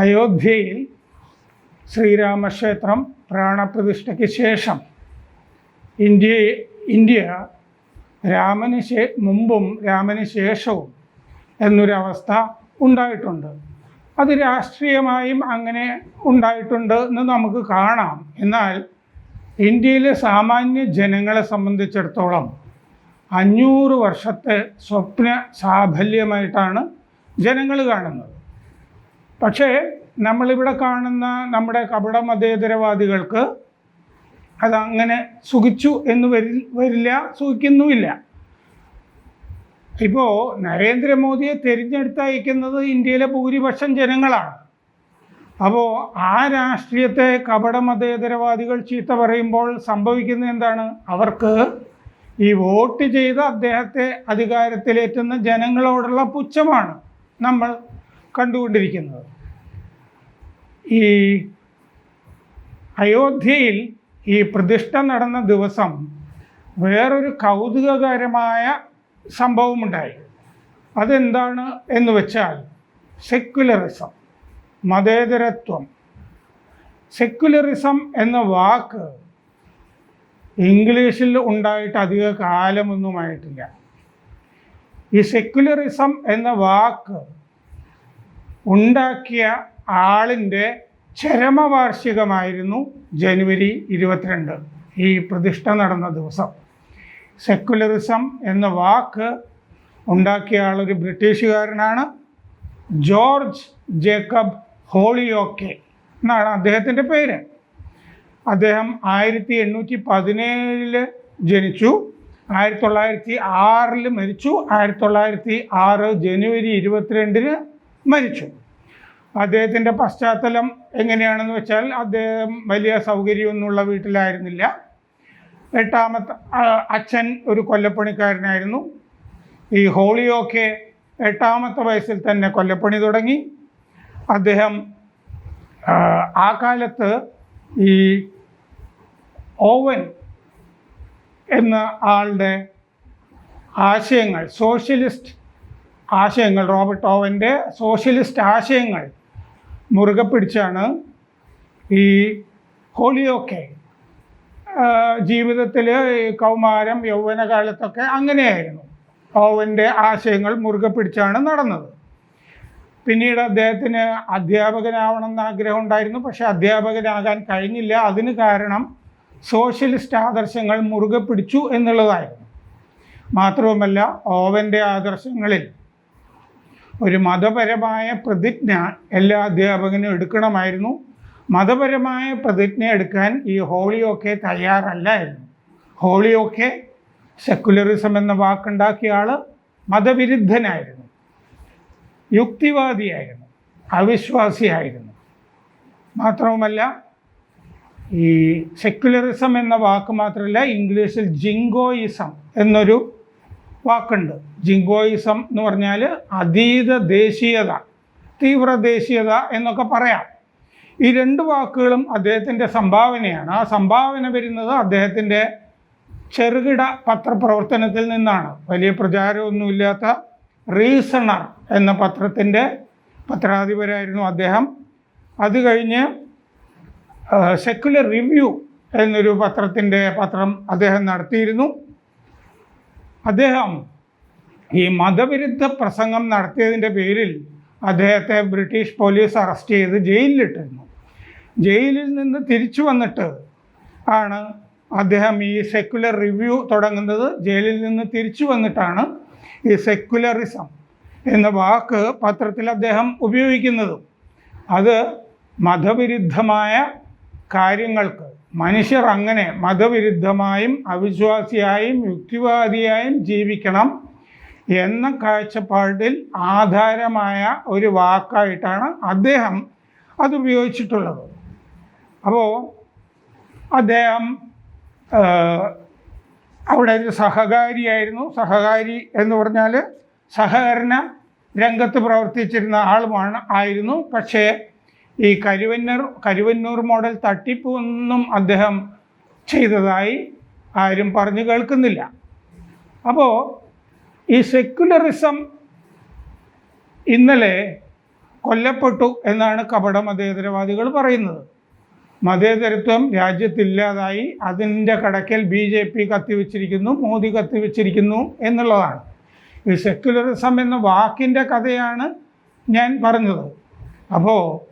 അയോധ്യയിൽ ശ്രീരാമക്ഷേത്രം പ്രാണപ്രതിഷ്ഠയ്ക്ക് ശേഷം India India രാമന് ശേ മുമ്പും രാമന് ശേഷവും എന്നൊരവസ്ഥ ഉണ്ടായിട്ടുണ്ട്. അത് രാഷ്ട്രീയമായും അങ്ങനെ ഉണ്ടായിട്ടുണ്ട് എന്ന് നമുക്ക് കാണാം. എന്നാൽ ഇന്ത്യയിലെ സാമാന്യ ജനങ്ങളെ സംബന്ധിച്ചിടത്തോളം അഞ്ഞൂറ് വർഷത്തെ സ്വപ്ന സാഫല്യമായിട്ടാണ് ജനങ്ങൾ കാണുന്നത്. പക്ഷേ നമ്മളിവിടെ കാണുന്ന നമ്മുടെ കപട മതേതരവാദികൾക്ക് അതങ്ങനെ സുഖിച്ചു എന്ന് വരി വരില്ല സുഖിക്കുന്നുമില്ല. ഇപ്പോൾ നരേന്ദ്രമോദിയെ തിരഞ്ഞെടുത്തയക്കുന്നത് ഇന്ത്യയിലെ ഭൂരിപക്ഷം ജനങ്ങളാണ്. അപ്പോൾ ആ രാഷ്ട്രീയത്തെ കപട മതേതരവാദികൾ ചീത്ത പറയുമ്പോൾ സംഭവിക്കുന്നത് എന്താണ്? അവർക്ക് ഈ വോട്ട് ചെയ്ത് അദ്ദേഹത്തെ അധികാരത്തിലേറ്റുന്ന ജനങ്ങളോടുള്ള പുച്ഛമാണ് നമ്മൾ കണ്ടുകൊണ്ടിരിക്കുന്നത്. ഈ അയോധ്യയിൽ ഈ പ്രതിഷ്ഠ നടന്ന ദിവസം വേറൊരു കൗതുകകരമായ സംഭവമുണ്ടായി. അതെന്താണ് എന്ന് വെച്ചാൽ സെക്യുലറിസം മതേതരത്വം. സെക്യുലറിസം എന്ന വാക്ക് ഇംഗ്ലീഷിൽ ഉണ്ടായിട്ട് അധിക കാലമൊന്നുമായിട്ടില്ല ഈ സെക്യുലറിസം എന്ന വാക്ക് ഉണ്ടാക്കിയ ആളിന്റെ ചരമവാർഷികമായിരുന്നു ജനുവരി ഇരുപത്തിരണ്ട് ഈ പ്രതിഷ്ഠ നടന്ന ദിവസം. സെക്കുലറിസം എന്ന വാക്ക് ഉണ്ടാക്കിയ ആളൊരു ബ്രിട്ടീഷുകാരനാണ് ജോർജ് ജേക്കബ് ഹോളിയോക്കെ എന്നാണ് അദ്ദേഹത്തിന്റെ പേര്. അദ്ദേഹം ആയിരത്തി എണ്ണൂറ്റി പതിനേഴിൽ ജനിച്ചു ആയിരത്തി തൊള്ളായിരത്തി ആറിൽ മരിച്ചു ആയിരത്തി തൊള്ളായിരത്തി ആറ് ജനുവരി ഇരുപത്തിരണ്ടിന് മരിച്ചു. അദ്ദേഹത്തിന്റെ പശ്ചാത്തലം എങ്ങനെയാണെന്ന് വെച്ചാൽ അദ്ദേഹം വലിയ സൗകര്യമൊന്നുമുള്ള വീട്ടിലായിരുന്നില്ല. എട്ടാമത്തെ അച്ഛൻ ഒരു കൊല്ലപ്പണിക്കാരനായിരുന്നു. ഈ ഹോളിയൊക്കെ എട്ടാമത്തെ വയസ്സിൽ തന്നെ കൊല്ലപ്പണി തുടങ്ങി. അദ്ദേഹം ആ കാലത്ത് ഈ ഓവൻ എന്ന ആളുടെ ആശയങ്ങൾ സോഷ്യലിസ്റ്റ് ആശയങ്ങൾ റോബർട്ട് ഓവന്റെ സോഷ്യലിസ്റ്റ് ആശയങ്ങൾ മുറുകെ പിടിച്ചാണ് ഈ ഹോളിയൊക്കെ ജീവിതത്തിൽ കൗമാരം യൗവനകാലത്തൊക്കെ അങ്ങനെയായിരുന്നു. ഓവന്റെ ആശയങ്ങൾ മുറുകെ പിടിച്ചാണ് നടന്നത്. പിന്നീട് അദ്ദേഹത്തിന് അധ്യാപകനാവണമെന്ന് ആഗ്രഹം ഉണ്ടായിരുന്നു. പക്ഷെ അധ്യാപകനാകാൻ കഴിഞ്ഞില്ല. അതിന് കാരണം സോഷ്യലിസ്റ്റ് ആദർശങ്ങൾ മുറുകെ പിടിച്ചു എന്നുള്ളതായിരുന്നു. മാത്രവുമല്ല ഓവന്റെ ആദർശങ്ങളിൽ ഒരു മതപരമായ പ്രതിജ്ഞ എല്ലാ അധ്യാപകനും എടുക്കണമായിരുന്നു. മതപരമായ പ്രതിജ്ഞ എടുക്കാൻ ഈ ഹോളിയൊക്കെ തയ്യാറല്ലായിരുന്നു. ഹോളിയൊക്കെ സെക്കുലറിസം എന്ന വാക്കുണ്ടാക്കിയ ആൾ മതവിരുദ്ധനായിരുന്നു. യുക്തിവാദിയായിരുന്നു. അവിശ്വാസിയായിരുന്നു. മാത്രവുമല്ല ഈ സെക്യുലറിസം എന്ന വാക്ക് മാത്രമല്ല ഇംഗ്ലീഷിൽ ജിങ്കോയിസം എന്നൊരു വാക്കുണ്ട്. ജിങ്കോയിസം എന്ന് പറഞ്ഞാൽ അതീത ദേശീയത തീവ്ര ദേശീയത എന്നൊക്കെ പറയാം. ഈ രണ്ട് വാക്കുകളും അദ്ദേഹത്തിന്റെ സംഭാവനയാണ്. ആ സംഭാവന വരുന്നത് അദ്ദേഹത്തിന്റെ ചെറുകിട പത്രപ്രവർത്തനത്തിൽ നിന്നാണ്. വലിയ പ്രചാരമൊന്നുമില്ലാത്ത റീസണർ എന്ന പത്രത്തിന്റെ പത്രാധിപരായിരുന്നു അദ്ദേഹം. അത് കഴിഞ്ഞ് സെക്കുലർ റിവ്യൂ എന്നൊരു പത്രത്തിന്റെ പത്രം അദ്ദേഹം നടത്തിയിരുന്നു. അദ്ദേഹം ഈ മതവിരുദ്ധ പ്രസംഗം നടത്തിയതിന്റെ പേരിൽ അദ്ദേഹത്തെ ബ്രിട്ടീഷ് പോലീസ് അറസ്റ്റ് ചെയ്ത് ജയിലിലിട്ടിരുന്നു. ജയിലിൽ നിന്ന് തിരിച്ചു വന്നിട്ട് ആണ് അദ്ദേഹം ഈ സെക്യുലർ റിവ്യൂ തുടങ്ങുന്നത്. ജയിലിൽ നിന്ന് തിരിച്ചു വന്നിട്ടാണ് ഈ സെക്യുലറിസം എന്ന വാക്ക് പത്രത്തിൽ അദ്ദേഹം ഉപയോഗിക്കുന്നത്. അത് മതവിരുദ്ധമായ കാര്യങ്ങൾക്ക് മനുഷ്യർ അങ്ങനെ മതവിരുദ്ധമായും അവിശ്വാസിയായും യുക്തിവാദിയായും ജീവിക്കണം എന്ന കാഴ്ചപ്പാടിൽ ആധാരമായ ഒരു വാക്കായിട്ടാണ് അദ്ദേഹം അത് ഉപയോഗിച്ചിട്ടുള്ളത് അപ്പോൾ അദ്ദേഹം അവിടെ ഒരു സഹകാരിയായിരുന്നു. സഹകാരി എന്ന് പറഞ്ഞാൽ സഹകരണ രംഗത്ത് പ്രവർത്തിച്ചിരുന്ന ആളുമാണ് ആയിരുന്നു. പക്ഷേ ഈ കരുവന്നൂർ കരുവന്നൂർ മോഡൽ തട്ടിപ്പ് ഒന്നും അദ്ദേഹം ചെയ്തതായി ആരും പറഞ്ഞു കേൾക്കുന്നില്ല. അപ്പോൾ ഈ സെക്യുലറിസം ഇന്നലെ കൊല്ലപ്പെട്ടു എന്നാണ് കപട മതേതരവാദികൾ പറയുന്നത്. മതേതരത്വം രാജ്യത്തില്ലാതായി അതിന്റെ കടക്കൽ ബി ജെ പി കത്തിവെച്ചിരിക്കുന്നു മോദി കത്തിവെച്ചിരിക്കുന്നു എന്നുള്ളതാണ്. ഈ സെക്യുലറിസം എന്ന വാക്കിന്റെ കഥയാണ് ഞാൻ പറഞ്ഞത്. അപ്പോൾ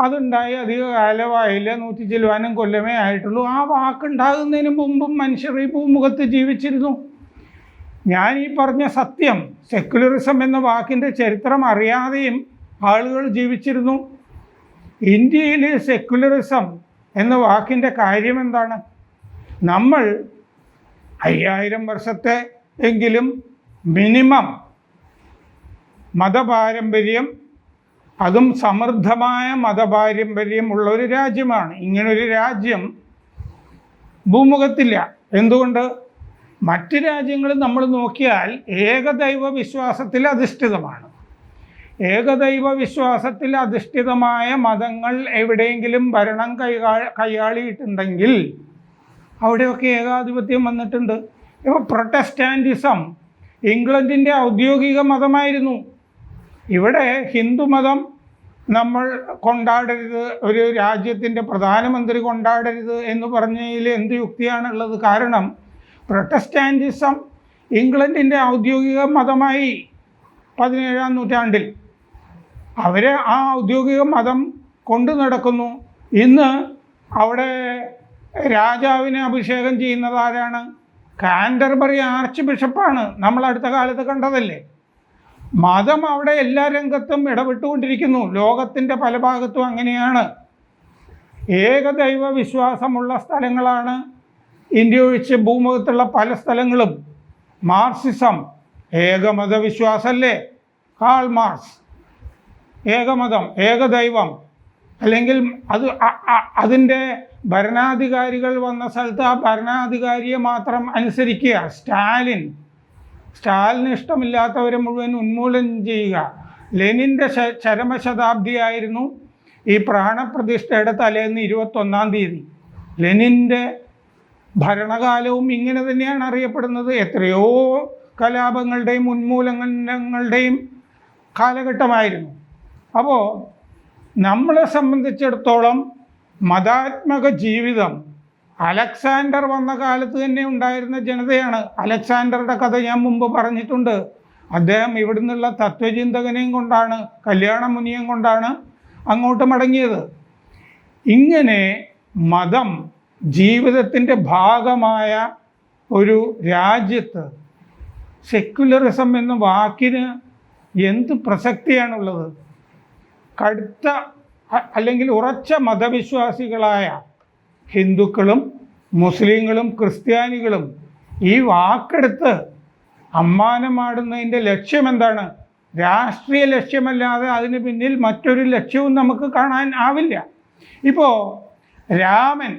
അതുണ്ടായി അധിക കാലമായില്ല നൂറ്റി ചെല്ലുവാനും കൊല്ലമേ ആയിട്ടുള്ളൂ. ആ വാക്കുണ്ടാകുന്നതിന് മുമ്പും മനുഷ്യർ ഈ ഭൂമുഖത്ത് ജീവിച്ചിരുന്നു. ഞാൻ ഈ പറഞ്ഞ സത്യം സെക്യുലറിസം എന്ന വാക്കിന്റെ ചരിത്രം അറിയാതെയും ആളുകൾ ജീവിച്ചിരുന്നു. ഇന്ത്യയിൽ സെക്യുലറിസം എന്ന വാക്കിന്റെ കാര്യം എന്താണ്? നമ്മൾ അയ്യായിരം വർഷത്തെ എങ്കിലും മിനിമം മതപാരമ്പര്യം അതും സമൃദ്ധമായ മതപാരമ്പര്യമുള്ള ഒരു രാജ്യമാണ്. ഇങ്ങനൊരു രാജ്യം ഭൂമുഖത്തില്ല. എന്തുകൊണ്ട്? മറ്റ് രാജ്യങ്ങൾ നമ്മൾ നോക്കിയാൽ ഏകദൈവ വിശ്വാസത്തിൽ അധിഷ്ഠിതമാണ്. ഏകദൈവ വിശ്വാസത്തിൽ അധിഷ്ഠിതമായ മതങ്ങൾ എവിടെയെങ്കിലും ഭരണം കൈകാ കൈയാളിയിട്ടുണ്ടെങ്കിൽ അവിടെയൊക്കെ ഏകാധിപത്യം വന്നിട്ടുണ്ട്. ഇപ്പോൾ പ്രൊട്ടസ്റ്റാന്റിസം ഇംഗ്ലണ്ടിന്റെ ഔദ്യോഗിക മതമായിരുന്നു. ഇവിടെ ഹിന്ദുമതം നമ്മൾ കൊണ്ടാടരുത് ഒരു രാജ്യത്തിന്റെ പ്രധാനമന്ത്രി കൊണ്ടാടരുത് എന്ന് പറഞ്ഞതിൽ എന്ത് യുക്തിയാണുള്ളത്? കാരണം പ്രൊട്ടസ്റ്റാന്റിസം ഇംഗ്ലണ്ടിന്റെ ഔദ്യോഗിക മതമായി പതിനേഴാം നൂറ്റാണ്ടിൽ. അവർ ആ ഔദ്യോഗിക മതം കൊണ്ടു നടക്കുന്നു. ഇന്ന് അവിടെ രാജാവിനെ അഭിഷേകം ചെയ്യുന്നതാരാണ് കാൻഡർബറി ആർച്ച് ബിഷപ്പാണ്. നമ്മൾ അടുത്ത കാലത്ത് കണ്ടതല്ലേ? മതം അവിടെ എല്ലാ രംഗത്തും ഇടപെട്ടുകൊണ്ടിരിക്കുന്നു. ലോകത്തിന്റെ പല ഭാഗത്തും അങ്ങനെയാണ്. ഏകദൈവ വിശ്വാസമുള്ള സ്ഥലങ്ങളാണ്. ഇന്ത്യ ഒഴിച്ച് ഭൂമുഖത്തുള്ള പല സ്ഥലങ്ങളും. മാർസിസം ഏകമത വിശ്വാസമല്ലേ കാൾ മാർസ്. ഏകമതം ഏകദൈവം. അല്ലെങ്കിൽ അത് അതിന്റെ ഭരണാധികാരികൾ വന്ന സ്ഥലത്ത് ആ ഭരണാധികാരിയെ മാത്രം അനുസരിക്കുക. സ്റ്റാലിൻ സ്റ്റാലിന് ഇഷ്ടമില്ലാത്തവരെ മുഴുവൻ ഉന്മൂലനം ചെയ്യുക. ലെനിന്റെ ചരമശതാബ്ദിയായിരുന്നു ഈ പ്രാണപ്രതിഷ്ഠയുടെ തലേന്ന് ഇരുപത്തൊന്നാം തീയതി. ലെനിന്റെ ഭരണകാലവും ഇങ്ങനെ തന്നെയാണ് അറിയപ്പെടുന്നത്. എത്രയോ കലാപങ്ങളുടെയും ഉന്മൂലനങ്ങളുടെയും കാലഘട്ടമായിരുന്നു. അപ്പോൾ നമ്മളെ സംബന്ധിച്ചിടത്തോളം മതാത്മക ജീവിതം അലക്സാണ്ടർ വന്ന കാലത്ത് തന്നെ ഉണ്ടായിരുന്ന ജനതയാണ്. അലക്സാണ്ടറുടെ കഥ ഞാൻ മുമ്പ് പറഞ്ഞിട്ടുണ്ട്. അദ്ദേഹം ഇവിടുന്നുള്ള തത്വചിന്തകനെയും കൊണ്ടാണ് കല്യാണ മുനിയും കൊണ്ടാണ് അങ്ങോട്ട് മടങ്ങിയത്. ഇങ്ങനെ മതം ജീവിതത്തിന്റെ ഭാഗമായ ഒരു രാജ്യത്ത് സെക്യുലറിസം എന്ന വാക്കിന് എന്ത് പ്രസക്തിയാണുള്ളത്? കടുത്ത അല്ലെങ്കിൽ ഉറച്ച മതവിശ്വാസികളായ ഹിന്ദുക്കളും മുസ്ലിങ്ങളും ക്രിസ്ത്യാനികളും ഈ വാക്കെടുത്ത് അമ്മാനമാടുന്നതിന്റെ ലക്ഷ്യം എന്താണ് രാഷ്ട്രീയ ലക്ഷ്യമല്ലാതെ അതിന് പിന്നിൽ മറ്റൊരു ലക്ഷ്യവും നമുക്ക് കാണാൻ ആവില്ല. ഇപ്പോൾ രാമൻ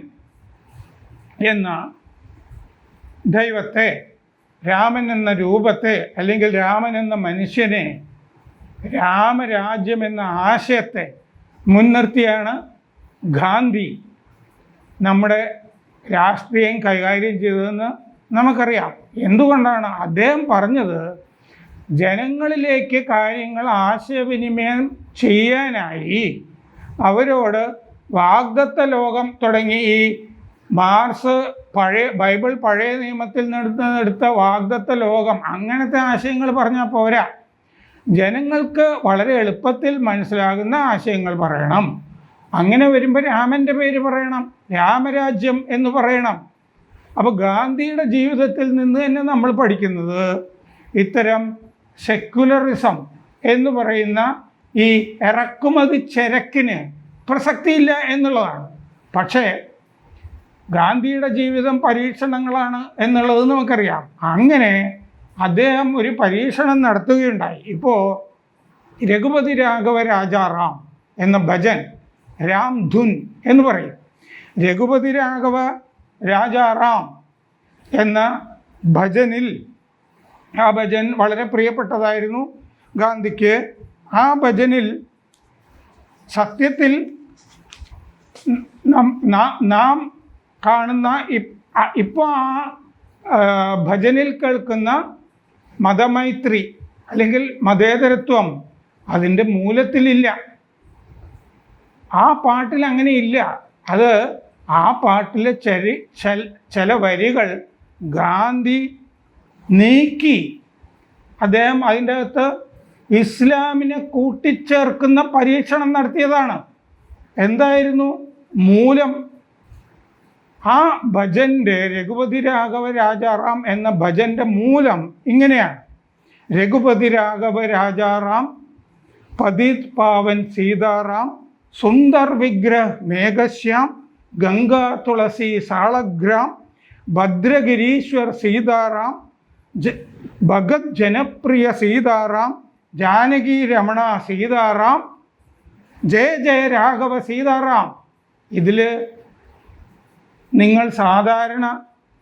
എന്ന ദൈവത്തെ രാമൻ എന്ന രൂപത്തെ അല്ലെങ്കിൽ രാമൻ എന്ന മനുഷ്യനെ രാമരാജ്യം എന്ന ആശയത്തെ മുൻനിർത്തിയാണ് ഗാന്ധി. നമ്മുടെ രാഷ്ട്രീയം കൈകാര്യം ചെയ്തതെന്ന് നമുക്കറിയാം. എന്തുകൊണ്ടാണ് അദ്ദേഹം പറഞ്ഞത്? ജനങ്ങളിലേക്ക് കാര്യങ്ങൾ ആശയവിനിമയം ചെയ്യാനായി അവരോട് വാഗ്ദത്ത ലോകം തുടങ്ങി ഈ മാർസ് പഴയ ബൈബിൾ പഴയ നിയമത്തിൽ നിന്നെടുത്ത വാഗ്ദത്ത ലോകം. അങ്ങനത്തെ ആശയങ്ങൾ പറഞ്ഞാൽ പോരാ. ജനങ്ങൾക്ക് വളരെ എളുപ്പത്തിൽ മനസ്സിലാകുന്ന ആശയങ്ങൾ പറയണം. അങ്ങനെ വരുമ്പോൾ രാമന്റെ പേര് പറയണം. രാമരാജ്യം എന്ന് പറയണം. അപ്പോൾ ഗാന്ധിയുടെ ജീവിതത്തിൽ നിന്ന് തന്നെ നമ്മൾ പഠിക്കുന്നത് ഇത്തരം സെക്യുലറിസം എന്ന് പറയുന്ന ഈ ഇറക്കുമതി ചരക്കിന് പ്രസക്തിയില്ല എന്നുള്ളതാണ്. പക്ഷേ ഗാന്ധിയുടെ ജീവിതം പരീക്ഷണങ്ങളാണ് എന്നുള്ളത് നമുക്കറിയാം. അങ്ങനെ അദ്ദേഹം ഒരു പരീക്ഷണം നടത്തുകയുണ്ടായി. ഇപ്പോൾ രഘുപതി രാഘവ രാജാറാം എന്ന ഭജൻ രാം ധുൻ എന്ന് പറയും. രഘുപതി രാഘവ രാജാ രാജാറാം എന്ന ഭജനിൽ ആ ഭജൻ വളരെ പ്രിയപ്പെട്ടതായിരുന്നു ഗാന്ധിക്ക്. ആ ഭജനിൽ സത്യത്തിൽ നാം കാണുന്ന ഇപ്പോൾ ആ, ഭജനിൽ കേൾക്കുന്ന മതമൈത്രി അല്ലെങ്കിൽ മതേതരത്വം അതിന്റെ മൂലത്തിലില്ല. ആ പാട്ടിൽ അങ്ങനെ ഇല്ല. അത് ആ പാട്ടിലെ ചെറി ചില വരികൾ ഗാന്ധി നീക്കി. അദ്ദേഹം അതിന്റെ അകത്ത് ഇസ്ലാമിനെ കൂട്ടിച്ചേർക്കുന്ന പരീക്ഷണം നടത്തിയതാണ്. എന്തായിരുന്നു? മൂലം ആ ഭജന്റെ രഘുപതി രാഘവ രാജാറാം എന്ന ഭജന്റെ മൂലം ഇങ്ങനെയാണ്. രഘുപതി രാഘവ രാജാറാം പതിത് പാവൻ സീതാറാം സുന്ദർ വിഗ്രഹ് മേഘശ്യാം ഗംഗാ തുളസി സാളഗ്രാം ഭദ്രഗിരീശ്വർ സീതാറാം ഭഗത് ജനപ്രിയ സീതാറാം ജാനകി രമണ സീതാറാം ജയ ജയ രാഘവ സീതാറാം. ഇതിൽ നിങ്ങൾ സാധാരണ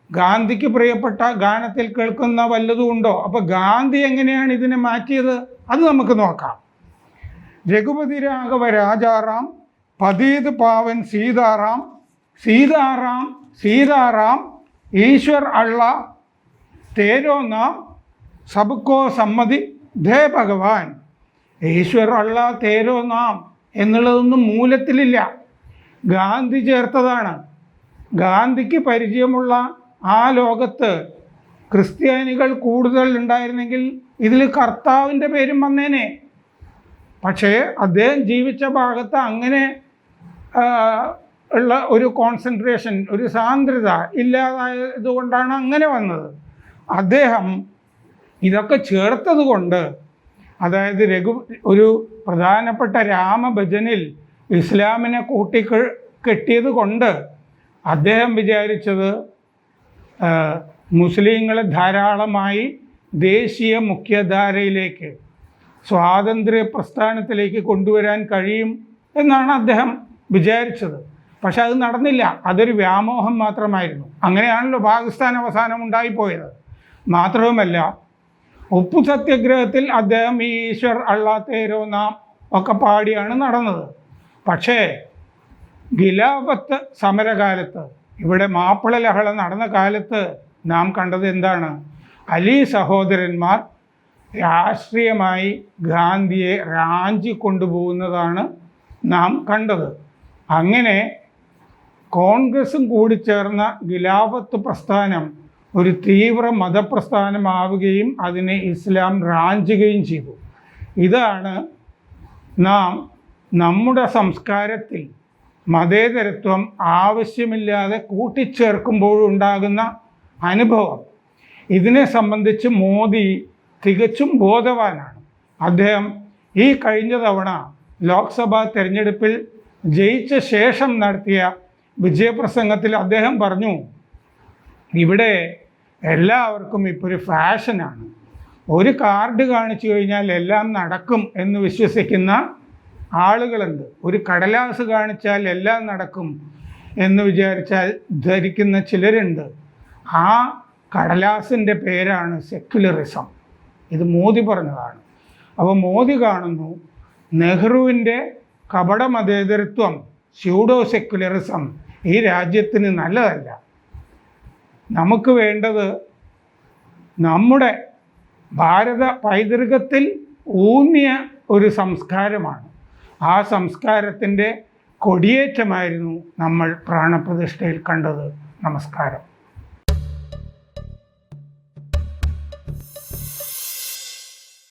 ഗാന്ധിക്ക് പ്രിയപ്പെട്ട ഗാനത്തിൽ കേൾക്കുന്ന വല്ലതും ഉണ്ടോ? അപ്പോൾ ഗാന്ധി എങ്ങനെയാണ് ഇതിനെ മാറ്റിയത്? അത് നമുക്ക് നോക്കാം. രഘുപതി രാഘവ രാജാറാം പതീത് പാവൻ സീതാറാം സീതാറാം സീതാറാം ഈശ്വർ അള്ള തേരോ നാം സബുക്കോ സമ്മതി ധേ ഭഗവാൻ. ഈശ്വർ അള്ള തേരോ നാം എന്നുള്ളതൊന്നും മൂലത്തിലില്ല. ഗാന്ധി ചേർത്തതാണ്. ഗാന്ധിക്ക് പരിചയമുള്ള ആ ലോകത്ത് ക്രിസ്ത്യാനികൾ കൂടുതൽ ഉണ്ടായിരുന്നെങ്കിൽ ഇതിൽ കർത്താവിന്റെ പേരും വന്നേനെ. പക്ഷേ അദ്ദേഹം ജീവിച്ച ഭാഗത്ത് അങ്ങനെ ഉള്ള ഒരു കോൺസെൻട്രേഷൻ ഒരു സാന്ദ്രത ഇല്ലാതായത് കൊണ്ടാണ് അങ്ങനെ വന്നത്. അദ്ദേഹം ഇതൊക്കെ ചേർത്തത് കൊണ്ട് അതായത് രഘു ഒരു പ്രധാനപ്പെട്ട രാമഭജനിൽ ഇസ്ലാമിനെ കൂട്ടി കെട്ടിയത് കൊണ്ട് അദ്ദേഹം വിചാരിച്ചത് മുസ്ലിങ്ങളെ ധാരാളമായി ദേശീയ മുഖ്യധാരയിലേക്ക് സ്വാതന്ത്ര്യ പ്രസ്ഥാനത്തിലേക്ക് കൊണ്ടുവരാൻ കഴിയും എന്നാണ് അദ്ദേഹം വിചാരിച്ചത്. പക്ഷെ അത് നടന്നില്ല. അതൊരു വ്യാമോഹം മാത്രമായിരുന്നു. അങ്ങനെയാണല്ലോ പാകിസ്ഥാൻ അവസാനം ഉണ്ടായിപ്പോയത്. മാത്രവുമല്ല ഉപ്പു സത്യഗ്രഹത്തിൽ അദ്ദേഹം ഈ ഈശ്വർ അള്ളാത്തേരോ നാം ഒക്കെ പാടിയാണ് നടന്നത്. പക്ഷേ ഗിലാഫത്ത് സമരകാലത്ത് ഇവിടെ മാപ്പിള ലഹള നടന്ന കാലത്ത് നാം കണ്ടത് എന്താണ്? അലി സഹോദരന്മാർ രാഷ്ട്രീയമായി ഗാന്ധിയെ റാഞ്ചി കൊണ്ടുപോകുന്നതാണ് നാം കണ്ടത്. അങ്ങനെ കോൺഗ്രസും കൂടി ചേർന്ന ഖിലാഫത്ത് പ്രസ്ഥാനം ഒരു തീവ്ര മതപ്രസ്ഥാനമാവുകയും അതിനെ ഇസ്ലാം റാഞ്ചുകയും ചെയ്തു. ഇതാണ് നാം നമ്മുടെ സംസ്കാരത്തിൽ മതേതരത്വം ആവശ്യമില്ലാതെ കൂട്ടിച്ചേർക്കുമ്പോഴുണ്ടാകുന്ന അനുഭവം. ഇതിനെ സംബന്ധിച്ച് മോദി തികച്ചും ബോധവാനാണ്. അദ്ദേഹം ഈ കഴിഞ്ഞ തവണ ലോക്സഭാ തെരഞ്ഞെടുപ്പിൽ ജയിച്ച ശേഷം നടത്തിയ വിജയപ്രസംഗത്തിൽ അദ്ദേഹം പറഞ്ഞു ഇവിടെ എല്ലാവർക്കും ഇപ്പോൾ ഒരു ഫാഷനാണ്. ഒരു കാർഡ് കാണിച്ചു കഴിഞ്ഞാൽ എല്ലാം നടക്കും എന്ന് വിശ്വസിക്കുന്ന ആളുകളുണ്ട്. ഒരു കടലാസ് കാണിച്ചാൽ എല്ലാം നടക്കും എന്ന് വിചാരിച്ചാൽ ധരിക്കുന്ന ചിലരുണ്ട്. ആ കടലാസിന്റെ പേരാണ് സെക്യുലറിസം. ഇത് മോദി പറഞ്ഞതാണ്. അപ്പോൾ മോദി കാണുന്നു നെഹ്റുവിന്റെ കപട മതേതരത്വം സ്യൂഡോ സെക്യുലറിസം ഈ രാജ്യത്തിന് നല്ലതല്ല. നമുക്ക് വേണ്ടത് നമ്മുടെ ഭാരത പൈതൃകത്തിൽ ഊന്നിയ ഒരു സംസ്കാരമാണ്. ആ സംസ്കാരത്തിന്റെ കൊടിയേറ്റമായിരുന്നു നമ്മൾ പ്രാണപ്രതിഷ്ഠയിൽ കണ്ടത്. നമസ്കാരം.